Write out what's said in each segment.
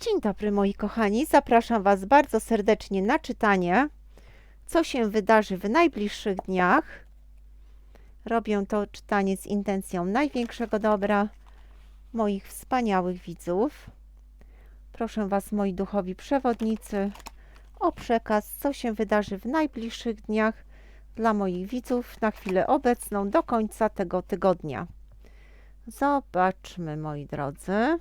Dzień dobry moi kochani, zapraszam Was bardzo serdecznie na czytanie, co się wydarzy w najbliższych dniach. Robię to czytanie z intencją największego dobra moich wspaniałych widzów. Proszę Was, moi duchowi przewodnicy, o przekaz, co się wydarzy w najbliższych dniach dla moich widzów na chwilę obecną do końca tego tygodnia. Zobaczmy, moi drodzy.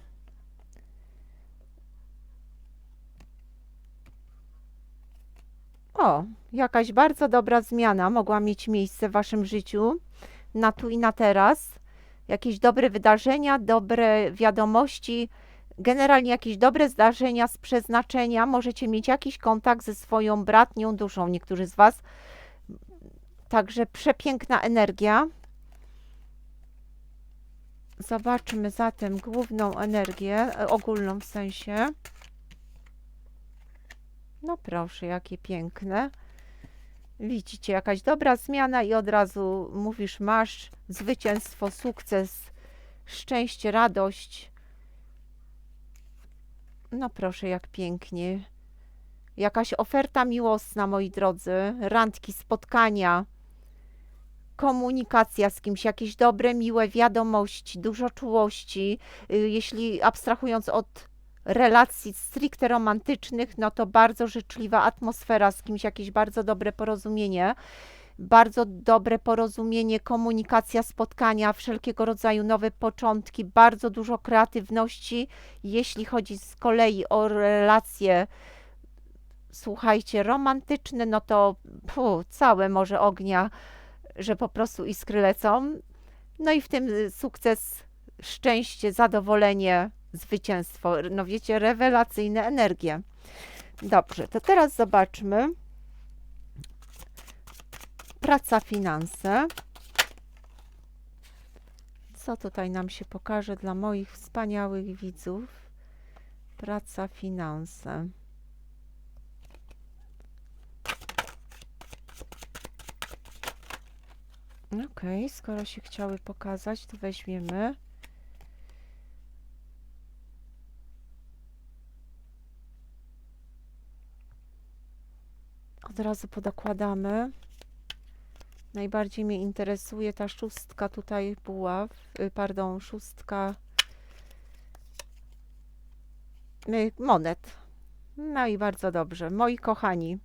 O, jakaś bardzo dobra zmiana mogła mieć miejsce w Waszym życiu na tu i na teraz. Jakieś dobre wydarzenia, dobre wiadomości, generalnie jakieś dobre zdarzenia z przeznaczenia. Możecie mieć jakiś kontakt ze swoją bratnią duszą, niektórzy z Was. Także przepiękna energia. Zobaczmy zatem główną energię, e, ogólną w sensie. No proszę, jakie piękne. Widzicie, jakaś dobra zmiana i od razu mówisz, masz zwycięstwo, sukces, szczęście, radość. No proszę, jak pięknie. Jakaś oferta miłosna, moi drodzy, randki, spotkania, komunikacja z kimś, jakieś dobre, miłe wiadomości, dużo czułości. Y, Jeśli abstrahując od relacji stricte romantycznych, no to bardzo życzliwa atmosfera z kimś, jakieś bardzo dobre porozumienie, bardzo dobre porozumienie, komunikacja, spotkania, wszelkiego rodzaju nowe początki, bardzo dużo kreatywności, jeśli chodzi z kolei o relacje, słuchajcie, romantyczne, no to pu, całe morze ognia, że po prostu iskry lecą. No i w tym sukces, szczęście, zadowolenie, zwycięstwo. No wiecie, rewelacyjne energie. Dobrze, to teraz zobaczmy. Praca, finanse. Co tutaj nam się pokaże dla moich wspaniałych widzów? Praca, finanse. Ok, skoro się chciały pokazać, to weźmiemy. Od razu podokładamy. Najbardziej mnie interesuje ta szóstka tutaj buław, y, pardon, szóstka monet. No i bardzo dobrze. Moi kochani,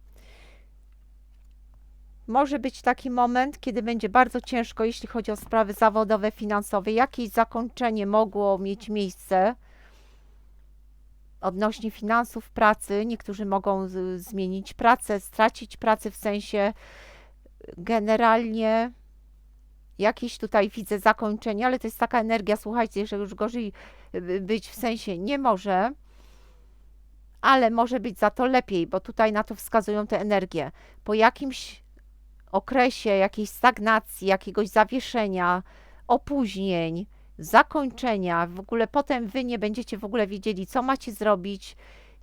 może być taki moment, kiedy będzie bardzo ciężko, jeśli chodzi o sprawy zawodowe, finansowe. Jakieś zakończenie mogło mieć miejsce odnośnie finansów pracy. Niektórzy mogą z, zmienić pracę, stracić pracę w sensie generalnie jakieś tutaj widzę zakończenie, ale to jest taka energia, słuchajcie, że już gorzej y, być w sensie nie może, ale może być za to lepiej, bo tutaj na to wskazują te energie. Po jakimś okresie jakiejś stagnacji, jakiegoś zawieszenia, opóźnień, zakończenia, w ogóle potem wy nie będziecie w ogóle wiedzieli, co macie zrobić,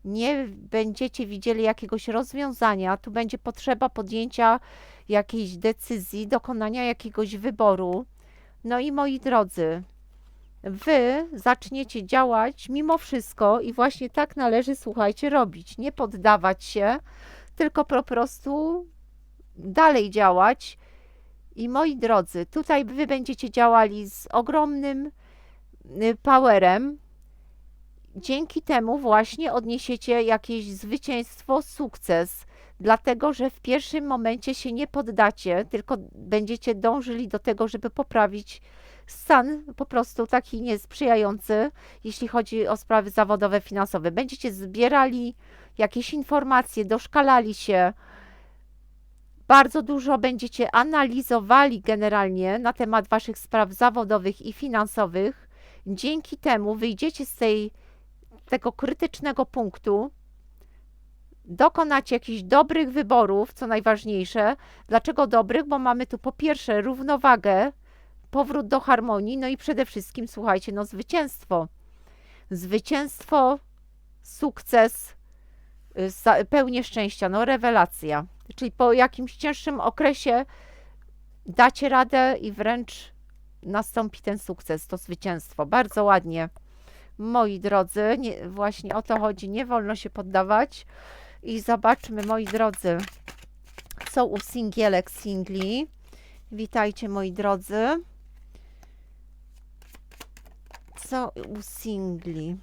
nie będziecie widzieli jakiegoś rozwiązania, tu będzie potrzeba podjęcia jakiejś decyzji, dokonania jakiegoś wyboru. No i moi drodzy, wy zaczniecie działać mimo wszystko i właśnie tak należy, słuchajcie, robić. Nie poddawać się, tylko po prostu dalej działać. I moi drodzy, tutaj wy będziecie działali z ogromnym y, powerem. Dzięki temu właśnie odniesiecie jakieś zwycięstwo, sukces, dlatego że w pierwszym momencie się nie poddacie, tylko będziecie dążyli do tego, żeby poprawić stan po prostu taki niesprzyjający, jeśli chodzi o sprawy zawodowe, finansowe. Będziecie zbierali jakieś informacje, doszkalali się, bardzo dużo będziecie analizowali generalnie na temat Waszych spraw zawodowych i finansowych. Dzięki temu wyjdziecie z tej, tego krytycznego punktu, dokonacie jakichś dobrych wyborów, co najważniejsze. Dlaczego dobrych? Bo mamy tu po pierwsze równowagę, powrót do harmonii, no i przede wszystkim, słuchajcie, no zwycięstwo. Zwycięstwo, sukces, pełnię szczęścia, no rewelacja. Czyli po jakimś cięższym okresie dacie radę i wręcz nastąpi ten sukces, to zwycięstwo. Bardzo ładnie. Moi drodzy, nie, właśnie o to chodzi, nie wolno się poddawać. I zobaczmy, moi drodzy, co u singielek, singli. Witajcie, moi drodzy. Co u singli?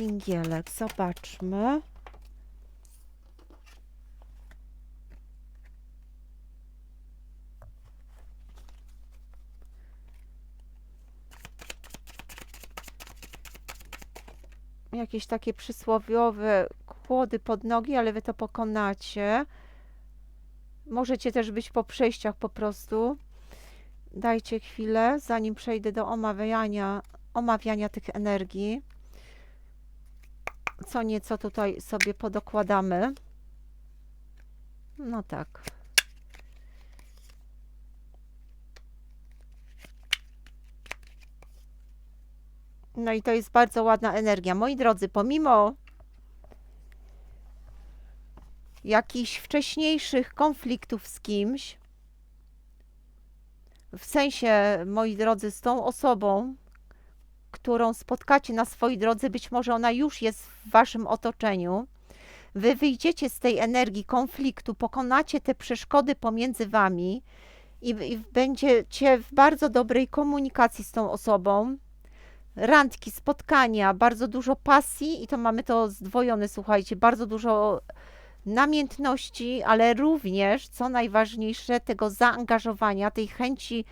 Singielek, zobaczmy. Jakieś takie przysłowiowe kłody pod nogi, ale wy to pokonacie. Możecie też być po przejściach po prostu. Dajcie chwilę, zanim przejdę do omawiania, omawiania tych energii. Co nieco tutaj sobie podokładamy. No tak. No i to jest bardzo ładna energia. Moi drodzy, pomimo jakichś wcześniejszych konfliktów z kimś, w sensie, moi drodzy, z tą osobą, którą spotkacie na swojej drodze, być może ona już jest w waszym otoczeniu. Wy wyjdziecie z tej energii konfliktu, pokonacie te przeszkody pomiędzy wami i, i będziecie w bardzo dobrej komunikacji z tą osobą. Randki, spotkania, bardzo dużo pasji i to mamy to zdwojone, słuchajcie, bardzo dużo namiętności, ale również, co najważniejsze, tego zaangażowania, tej chęci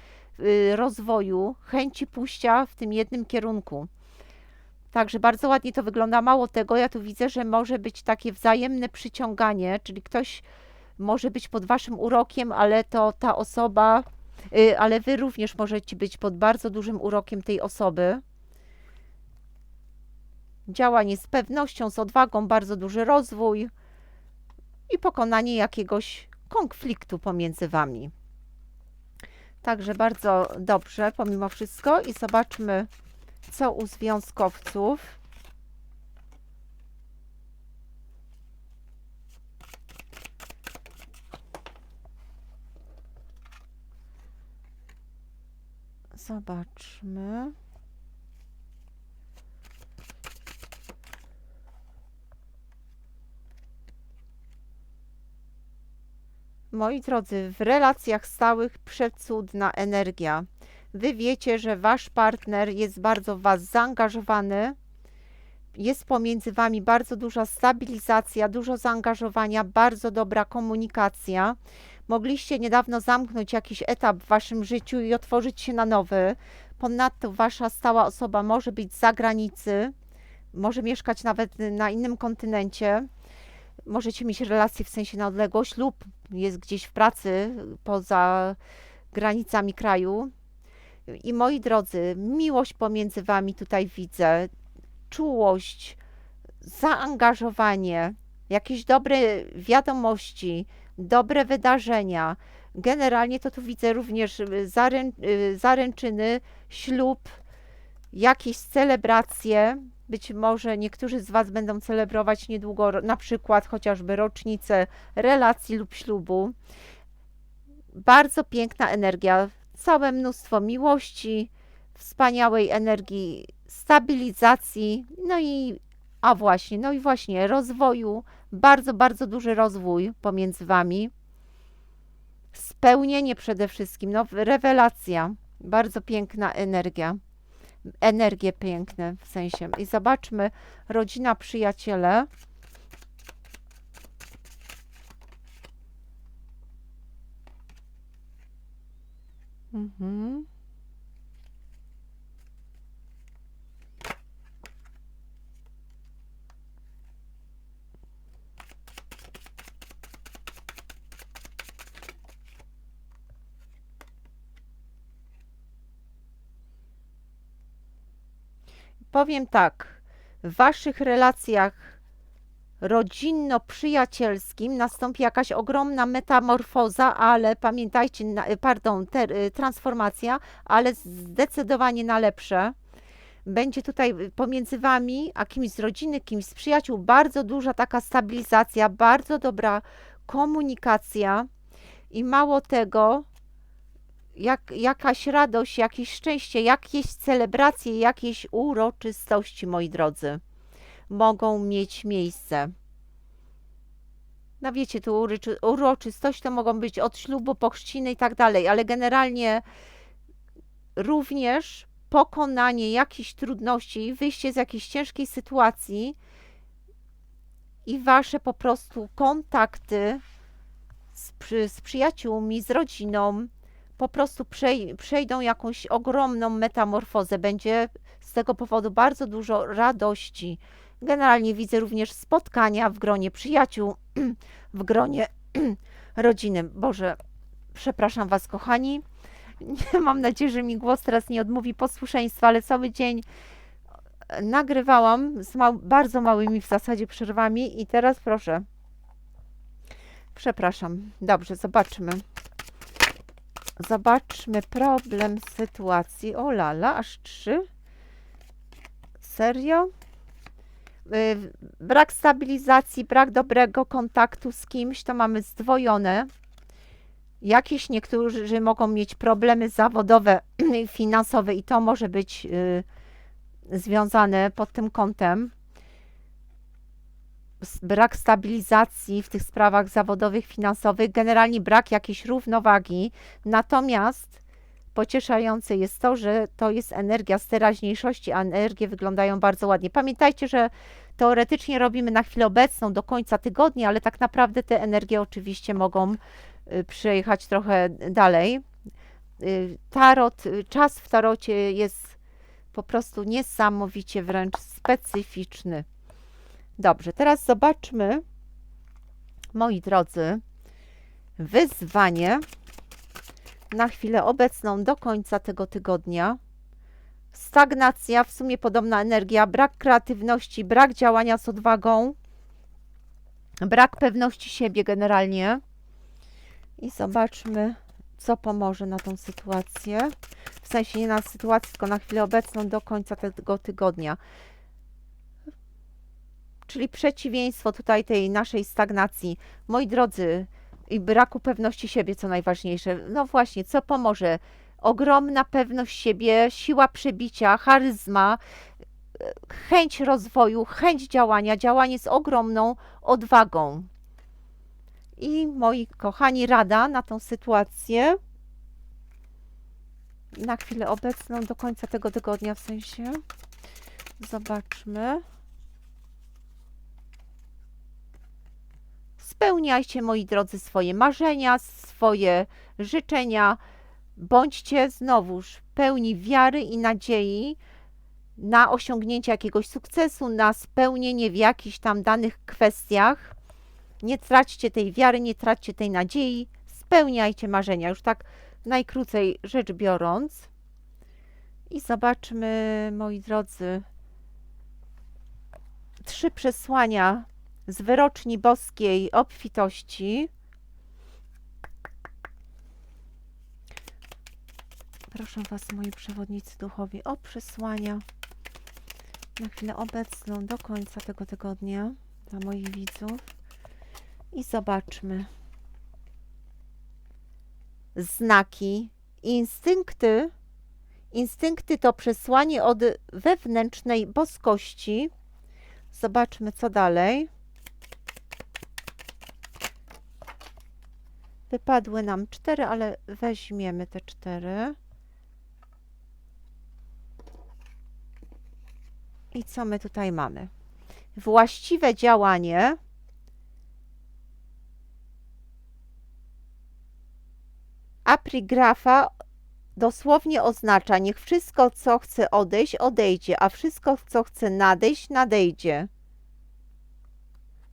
rozwoju, chęci pójścia w tym jednym kierunku. Także bardzo ładnie to wygląda. Mało tego, ja tu widzę, że może być takie wzajemne przyciąganie, czyli ktoś może być pod waszym urokiem, ale to ta osoba, y, ale wy również możecie być pod bardzo dużym urokiem tej osoby. Działanie z pewnością, z odwagą, bardzo duży rozwój i pokonanie jakiegoś konfliktu pomiędzy wami. Także bardzo dobrze, pomimo wszystko. I zobaczmy, co u związkowców. Zobaczmy. Moi drodzy, w relacjach stałych przecudna energia. Wy wiecie, że wasz partner jest bardzo w was zaangażowany. Jest pomiędzy wami bardzo duża stabilizacja, dużo zaangażowania, bardzo dobra komunikacja. Mogliście niedawno zamknąć jakiś etap w waszym życiu i otworzyć się na nowy. Ponadto wasza stała osoba może być z zagranicy, może mieszkać nawet na innym kontynencie możecie mieć relacje w sensie na odległość lub jest gdzieś w pracy poza granicami kraju. I moi drodzy, miłość pomiędzy wami tutaj widzę, czułość, zaangażowanie, jakieś dobre wiadomości, dobre wydarzenia. Generalnie to tu widzę również zarę, zaręczyny, ślub, jakieś celebracje, być może niektórzy z Was będą celebrować niedługo na przykład chociażby rocznicę relacji lub ślubu. Bardzo piękna energia, całe mnóstwo miłości, wspaniałej energii stabilizacji, no i a właśnie, no i właśnie rozwoju, bardzo, bardzo duży rozwój pomiędzy Wami. Spełnienie przede wszystkim, no rewelacja, bardzo piękna energia energie piękne w sensie. I zobaczmy, rodzina, przyjaciele. Mhm. Powiem tak, w waszych relacjach rodzinno-przyjacielskim nastąpi jakaś ogromna metamorfoza, ale pamiętajcie, pardon, ter, y, transformacja, ale zdecydowanie na lepsze. Będzie tutaj pomiędzy wami, a kimś z rodziny, kimś z przyjaciół, bardzo duża taka stabilizacja, bardzo dobra komunikacja i mało tego, jak, jakaś radość, jakieś szczęście, jakieś celebracje, jakieś uroczystości, moi drodzy, mogą mieć miejsce. No wiecie, tu uroczy, uroczystości to mogą być od ślubu, pochrzciny i tak dalej, ale generalnie również pokonanie jakichś trudności, wyjście z jakiejś ciężkiej sytuacji i wasze po prostu kontakty z, z przyjaciółmi, z rodziną po prostu przej, przejdą jakąś ogromną metamorfozę. Będzie z tego powodu bardzo dużo radości. Generalnie widzę również spotkania w gronie przyjaciół, w gronie rodziny. Boże, przepraszam Was, kochani. Mam nadzieję, że mi głos teraz nie odmówi posłuszeństwa, ale cały dzień nagrywałam z mał, bardzo małymi w zasadzie przerwami i teraz proszę. Przepraszam. Dobrze, zobaczmy. Zobaczmy problem sytuacji. O lala, aż trzy. Serio? Y, brak stabilizacji, brak dobrego kontaktu z kimś, to mamy zdwojone. Jakieś niektórzy mogą mieć problemy zawodowe, finansowe i to może być y, związane pod tym kątem. Brak stabilizacji w tych sprawach zawodowych, finansowych, generalnie brak jakiejś równowagi. Natomiast pocieszające jest to, że to jest energia z teraźniejszości, a energie wyglądają bardzo ładnie. Pamiętajcie, że teoretycznie robimy na chwilę obecną do końca tygodnia, ale tak naprawdę te energie oczywiście mogą y, przejechać trochę dalej. Y, tarot, y, czas w tarocie jest po prostu niesamowicie wręcz specyficzny. Dobrze, teraz zobaczmy, moi drodzy, wyzwanie na chwilę obecną do końca tego tygodnia. Stagnacja, w sumie podobna energia, brak kreatywności, brak działania z odwagą, brak pewności siebie generalnie. I zobaczmy, co pomoże na tą sytuację. W sensie nie na sytuację, tylko na chwilę obecną do końca tego tygodnia. Czyli przeciwieństwo tutaj tej naszej stagnacji. Moi drodzy, i braku pewności siebie, co najważniejsze. No właśnie, co pomoże? Ogromna pewność siebie, siła przebicia, charyzma, chęć rozwoju, chęć działania, działanie z ogromną odwagą. I moi kochani, rada na tą sytuację na chwilę obecną, do końca tego tygodnia w sensie. Zobaczmy. Spełniajcie, moi drodzy, swoje marzenia, swoje życzenia. Bądźcie znowuż pełni wiary i nadziei na osiągnięcie jakiegoś sukcesu, na spełnienie w jakichś tam danych kwestiach. Nie traćcie tej wiary, nie traćcie tej nadziei, spełniajcie marzenia. Już tak najkrócej rzecz biorąc. I zobaczmy, moi drodzy, trzy przesłania z wyroczni boskiej obfitości. Proszę Was, moi przewodnicy duchowi, o przesłania na chwilę obecną do końca tego tygodnia dla moich widzów. I zobaczmy. Znaki, instynkty. Instynkty to przesłanie od wewnętrznej boskości. Zobaczmy, co dalej. Wypadły nam cztery, ale weźmiemy te cztery. I co my tutaj mamy? Właściwe działanie aprigrafa dosłownie oznacza niech wszystko, co chce odejść, odejdzie, a wszystko, co chce nadejść, nadejdzie.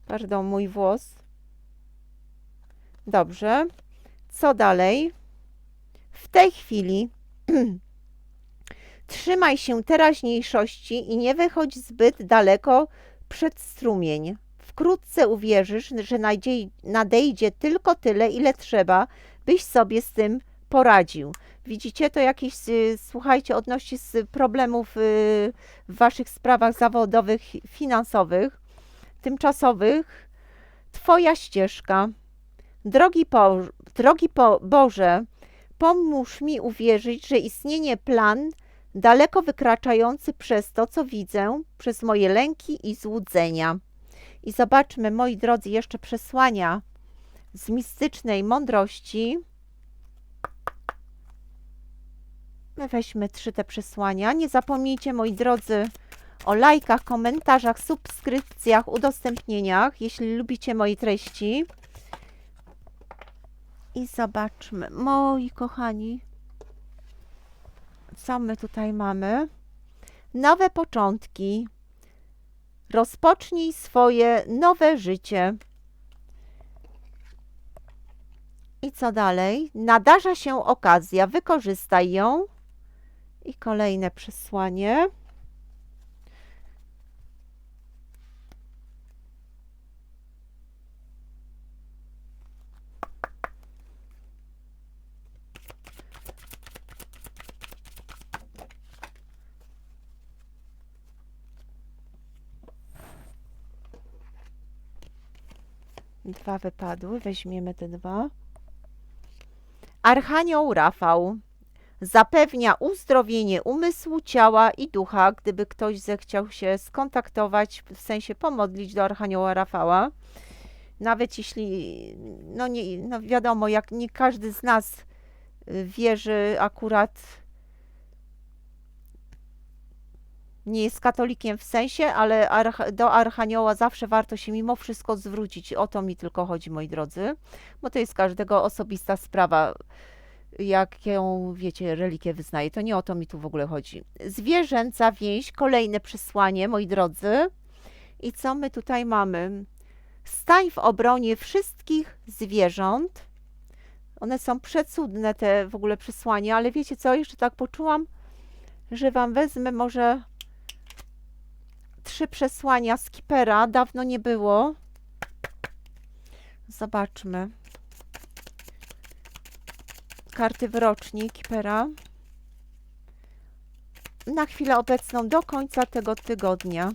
Pardon, mój włos. Dobrze. Co dalej? W tej chwili trzymaj się teraźniejszości i nie wychodź zbyt daleko przed strumień. Wkrótce uwierzysz, że nadejdzie tylko tyle, ile trzeba, byś sobie z tym poradził. Widzicie to jakieś, y, słuchajcie, odnośnie z problemów y, w waszych sprawach zawodowych, finansowych, tymczasowych. Twoja ścieżka Drogi, po, drogi po Boże, Pomóż mi uwierzyć, że istnieje plan daleko wykraczający przez to, co widzę, przez moje lęki i złudzenia. I zobaczmy, moi drodzy, jeszcze przesłania z mistycznej mądrości. My weźmy trzy te przesłania. Nie zapomnijcie, moi drodzy, o lajkach, komentarzach, subskrypcjach, udostępnieniach, jeśli lubicie moje treści. I zobaczmy, moi kochani, co my tutaj mamy? Nowe początki. Rozpocznij swoje nowe życie. I co dalej? Nadarza się okazja, wykorzystaj ją. I kolejne przesłanie. Dwa wypadły, weźmiemy te dwa. Archanioł Rafał zapewnia uzdrowienie umysłu, ciała i ducha, gdyby ktoś zechciał się skontaktować, w sensie pomodlić do Archanioła Rafała. Nawet jeśli, no, nie, no wiadomo, jak nie każdy z nas y, wierzy akurat nie jest katolikiem w sensie, ale do Archanioła zawsze warto się mimo wszystko zwrócić. O to mi tylko chodzi, moi drodzy, bo to jest każdego osobista sprawa, jaką, wiecie, religię wyznaje. To nie o to mi tu w ogóle chodzi. Zwierzęca więź, kolejne przesłanie, moi drodzy. I co my tutaj mamy? Stań w obronie wszystkich zwierząt. One są przecudne, te w ogóle przesłania, ale wiecie co, jeszcze tak poczułam, że wam wezmę może trzy przesłania z Kipera. Dawno nie było. Zobaczmy. Karty wroczni Kipera. Na chwilę obecną do końca tego tygodnia.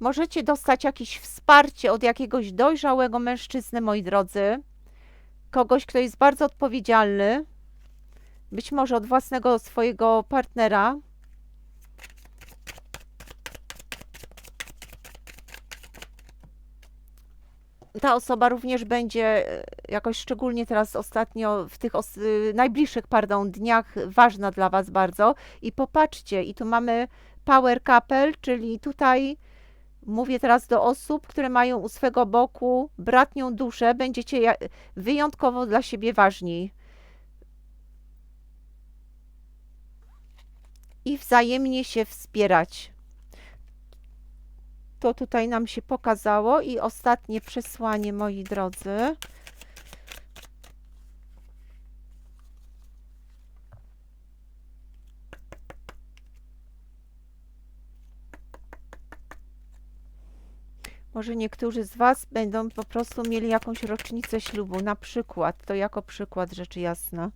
Możecie dostać jakieś wsparcie od jakiegoś dojrzałego mężczyzny, moi drodzy. Kogoś, kto jest bardzo odpowiedzialny być może od własnego swojego partnera. Ta osoba również będzie e, jakoś szczególnie teraz ostatnio w tych y, najbliższych, pardon, dniach ważna dla Was bardzo. I popatrzcie, i tu mamy Power Couple, czyli tutaj mówię teraz do osób, które mają u swego boku bratnią duszę, będziecie wyjątkowo dla siebie ważni. I wzajemnie się wspierać. To tutaj nam się pokazało i ostatnie przesłanie, moi drodzy. Może niektórzy z Was będą po prostu mieli jakąś rocznicę ślubu, na przykład, to jako przykład rzeczy jasna.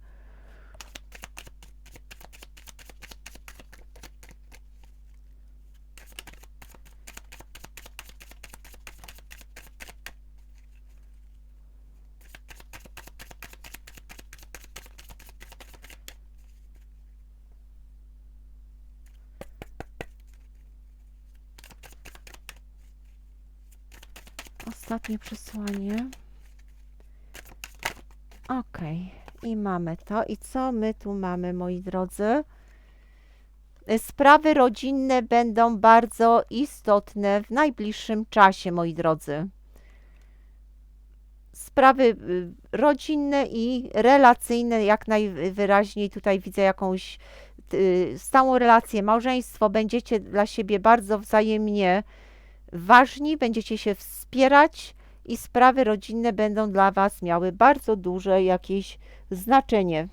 Ostatnie przesłanie. Ok, i mamy to. I co my tu mamy, moi drodzy? Sprawy rodzinne będą bardzo istotne w najbliższym czasie, moi drodzy. Sprawy y, rodzinne i relacyjne, jak najwyraźniej tutaj widzę jakąś y, stałą relację, małżeństwo, będziecie dla siebie bardzo wzajemnie ważni, będziecie się wspierać i sprawy rodzinne będą dla Was miały bardzo duże jakieś znaczenie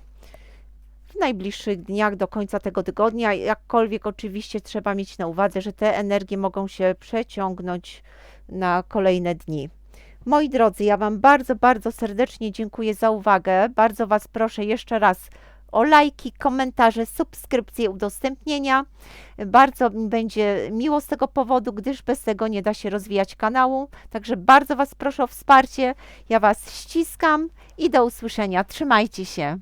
w najbliższych dniach do końca tego tygodnia. Jakkolwiek oczywiście trzeba mieć na uwadze, że te energie mogą się przeciągnąć na kolejne dni. Moi drodzy, ja Wam bardzo, bardzo serdecznie dziękuję za uwagę. Bardzo Was proszę jeszcze raz o lajki, komentarze, subskrypcje, udostępnienia. Bardzo mi będzie miło z tego powodu, gdyż bez tego nie da się rozwijać kanału. Także bardzo Was proszę o wsparcie. Ja Was ściskam i do usłyszenia. Trzymajcie się.